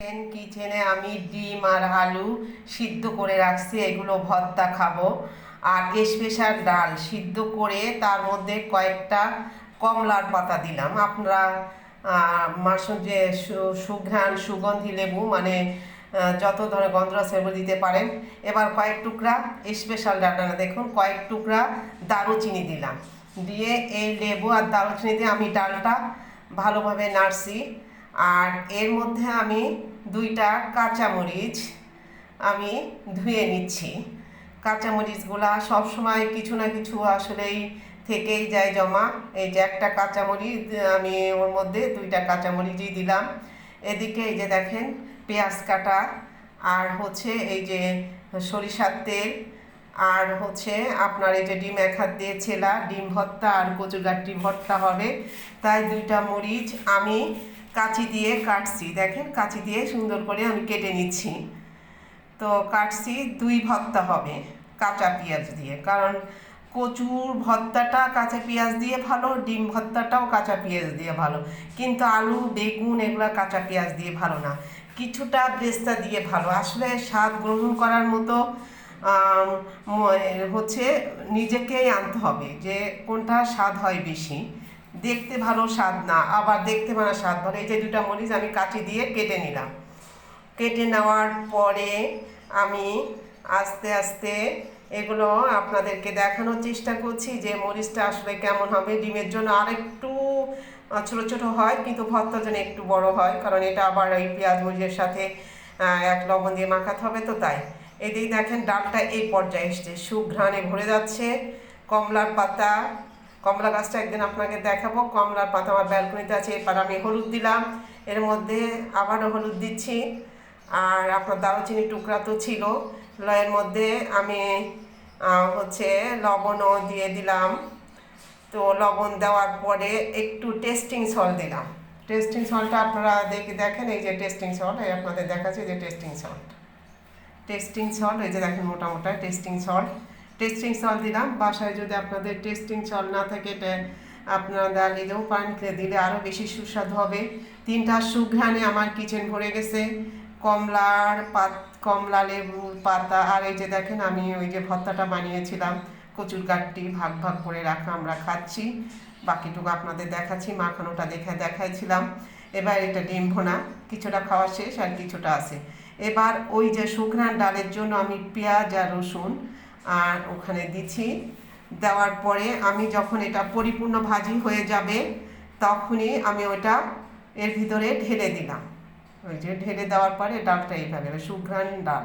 Kitchen আমি ডিম আর আলু সিদ্ধ করে রাখছি, এগুলো ভর্তা খাব। আর স্পেশাল ডাল সিদ্ধ করে তার মধ্যে কয়েকটা কমলার পাতা দিলাম। আপনারা মাসুম যে সুঘ্রাণ, সুগন্ধি লেবু মানে যত ধরনের গন্ধরাজ লেবু দিতে পারেন। এবার কয়েক টুকরা স্পেশাল ডালটা দেখুন, কয়েক টুকরা দারুচিনি দিলাম। দিয়ে এই লেবু আর দারুচিনি দিয়ে আমি ডালটা ভালোভাবে নাড়ছি। আর এর মধ্যে আমি দুইটা কাঁচামরিচ আমি ধুয়ে নিচ্ছি। কাঁচামরিচগুলা সবসময় কিছু না কিছু আসলেই থেকেই যায় জমা। এই যে একটা কাঁচামরিচ, আমি ওর মধ্যে দুইটা কাঁচামরিচই দিলাম। এদিকে এই যে দেখেন পেঁয়াজ কাটা, আর হচ্ছে এই যে সরিষার তেল, আর হচ্ছে আপনার এই যে ডিম এক হাত দিয়ে ছেলা, ডিম ভর্তা আর কচুর গাঠি ভর্তা হবে। তাই দুইটা মরিচ আমি কাঁচি দিয়ে কাটছি। দেখেন, কাঁচি দিয়ে সুন্দর করে আমি কেটে নিচ্ছি। তো কাটছি দুই ভর্তা হবে কাঁচা পেঁয়াজ দিয়ে। কারণ কচুর ভর্তাটা কাঁচা পেঁয়াজ দিয়ে ভালো, ডিম ভর্তাটাও কাঁচা পেঁয়াজ দিয়ে ভালো। কিন্তু আলু, বেগুন এগুলো কাঁচা পেঁয়াজ দিয়ে ভালো না। কিছুটা বেস্তা দিয়ে ভালো। আসলে স্বাদ গ্রহণ করার মতো হচ্ছে নিজেকেই আনতে হবে যে কোনটা স্বাদ হয় বেশি। দেখতে ভালো স্বাদ না, আবার দেখতে ভালো স্বাদ ভালো এই যে দুটা মরিচ আমি কাঁচি দিয়ে কেটে নিলাম। কেটে নেওয়ার পরে আমি আস্তে আস্তে এগুলো আপনাদেরকে দেখানোর চেষ্টা করছি যে মরিচটা আসলে কেমন হবে, ডিমের জন্য আর একটু ছোটো ছোটো হয় কিন্তু ভর্তার জন্য একটু বড় হয়, কারণ এটা আবার এই পেঁয়াজ মরিচের সাথে এক লবণ দিয়ে মাখাতে হবে তো তাই। এদিকে দেখেন ডালটা এই পর্যায়ে এসছে, সুঘ্রাণে ভরে যাচ্ছে, কমলার পাতা কমলা গাছটা একদিন আপনাকে দেখাবো। কমলার পাতা আমার ব্যালকনিতে আছে এবার আমি হলুদ দিলাম। এর মধ্যে আবারও হলুদ দিচ্ছি। আর আপনার দারুচিনি টুকরা তো ছিল। লয়ের মধ্যে আমি হচ্ছে লবণও দিয়ে দিলাম। তো লবণ দেওয়ার পরে একটু টেস্টিং সল দিলাম। টেস্টিং সলটা আপনারা দেখে দেখেন, এই যে টেস্টিং সল্ট এই আপনাদের দেখাচ্ছে যে টেস্টিং সল্ট টেস্টিং সল্ট এই যে দেখেন মোটা মোটা টেস্টিং সল্ট টেস্টিং সল্ট দিলাম। বাসায় যদি আপনাদের টেস্টিং সল্ট না থাকে, এটা আপনারা পারেন খেয়ে দিলে আরও বেশি সুস্বাদু হবে। তিনটা সুঘ্রাণে আমার কিচেন ভরে গেছে। কমলার পাত, কমলা লেবুর পাতা, আর এই যে দেখেন আমি ওই যে ভর্তাটা বানিয়েছিলাম। কচুর কাঠটি ভাগ ভাগ করে রাখা আমরা খাচ্ছি। বাকিটুকু আপনাদের দেখাচ্ছি, মাখানোটা দেখে দেখাইছিলাম। এবার এটা ডিম ভোনা, কিছুটা খাওয়া শেষ আর কিছুটা আছে। এবার ওই যে শুকনা ডালের জন্য আমি পেঁয়াজ আর রসুন আর ওখানে দিচ্ছি। দেওয়ার পরে আমি যখন এটা পরিপূর্ণ ভাজি হয়ে যাবে, তখনই আমি ওটা এর ভিতরে ঢেলে দিলাম। ওই যে ঢেলে দেওয়ার পরে ডালটা এইভাবে সুঘ্রাণ ডাল।